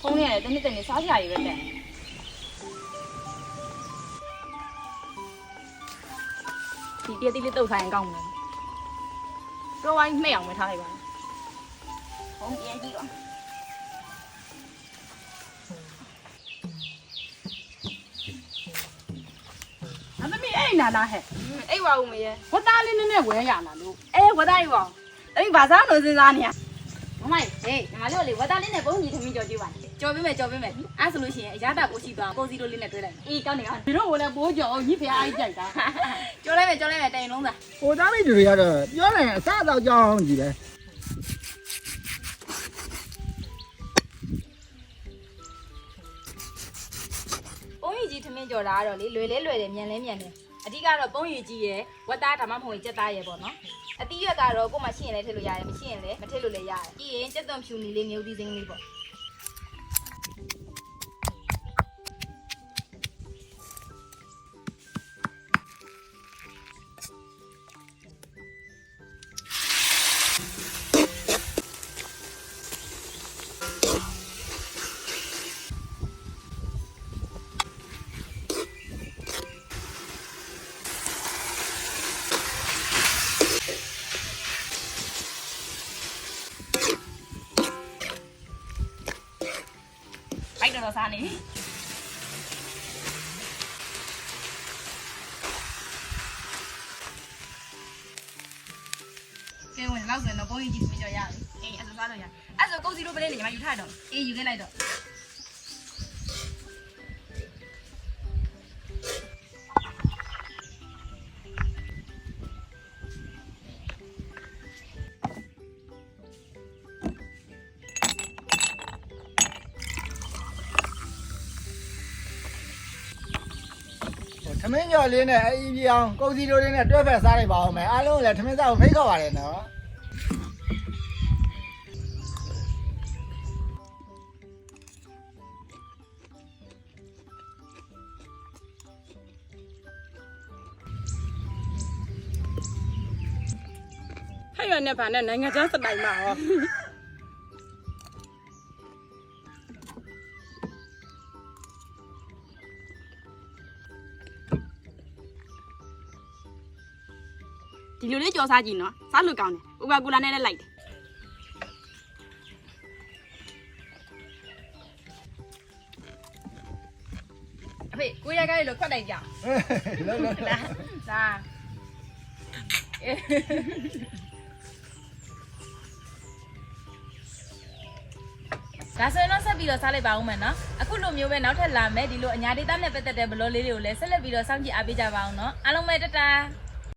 ဖုန်းနဲ့တနေ့တနေ့စားစရာတွေပဲတက်ဒီပြည့်တိလေးတုတ်ထိုင်ကောင်းမယ်တော့ဝိုင်းနှိမ့်အောင်မထားလိုက်ပါနဲ့ဖုန်းပြန်ကြည့်ပါအသမီးအဲ့နာလားဟဲ့အိတ်ဝါဦးမရဲ့ဝတ်သားလေးနည်းနည်းဝဲရလားလို့အေးဝတ်သားယူပါတမီးဘာစားလို့စဉ်းစားနေရ မမဟေးညီမလေးလေဝတ်သားလေးနဲ့ပုံကြီးသမီးကြော်ကြည့်ပါကြော်ပေးမယ်ကြော်ပေးမယ်အဲ့ဆိုလို့ရှိရင်အရတာကိုရှိသွားကိုစီလိုလေးနဲ့တွဲလိုက်အေးကောင်းနေကောင်းဒီတော့လည်းပိုးကြော်ညစ်ဖျားအိုက်ကြိုက်တာကြော်လိုက်မယ်ကြော်လိုက်မယ်တိုင်လုံးသားဟိုသားမိတွေကတော့ပြောတယ်အစားတော့ကြောင်းကြီးပဲပုံရည်ကြီးသမင်းကြော်တာကတော့လေလွယ်လဲလွယ်တယ်မြန်လဲမြန်တယ် အဓိကတော့ပုံရည်ကြီးရယ်ဝတ်သားဒါမှမဟုတ်ကြက်သားရယ်ပေါ့နော်အတိရွက်ကတော့ကို့မှာရှိရင်လည်းထည့်လို့ရတယ်မရှိရင်လည်းမထည့်လို့လည်းရတယ်ပြီးရင်ကြက်သွန်ဖြူနီလေးမျိုးသီးစိမ်းလေးပေါ့ အိုက်တော်တော်စားနေကဲဝင်လောက်ဆိုရင်တော့ပုံရည်ကြီးသမင်းကြော်ရတယ်အေးအဲ့ဆိုစားလို့ရအဲ့ဆိုကုတ်စီလိုပလေးနေညီမယူထားတော့အေးယူခဲ့လိုက်တော့ ထမင်းကြော်လေးနဲ့အီးပြောင်းကုန်စီလိုလေးနဲ့တွဲဖက်စားလိုက်ပါအောင်မယ်အားလုံးလည်းထမင်းစားကိုဖိတ်ခေါ်ပါတယ်နော်ဟဲ့ရနဲ့ဗာနဲ့နိုင်ငံခြားစတိုင်မှာဟော ဒီလိုလေးကြော်စားကြည့်နော်စားလို့ကောင်းတယ်ကိုကာကိုလာနဲ့လည်းလိုက်တယ်အဖေကိုရကားလေးလို့ခွက်တိုင်ကြအောင်လုံးလုံးလာစားဒါဆိုရင်တော့ဆက်ပြီးတော့စားလိုက်ပါဦးမယ်နော်အခုလိုမျိုးပဲနောက်ထပ်လာမယ်ဒီလိုအညာဒေတာနဲ့ပတ်သက်တဲ့ဘလောလေးတွေကိုလည်းဆက်လက်ပြီးတော့စောင့်ကြည့်အားပေးကြပါအောင်နော်အားလုံးပဲတတား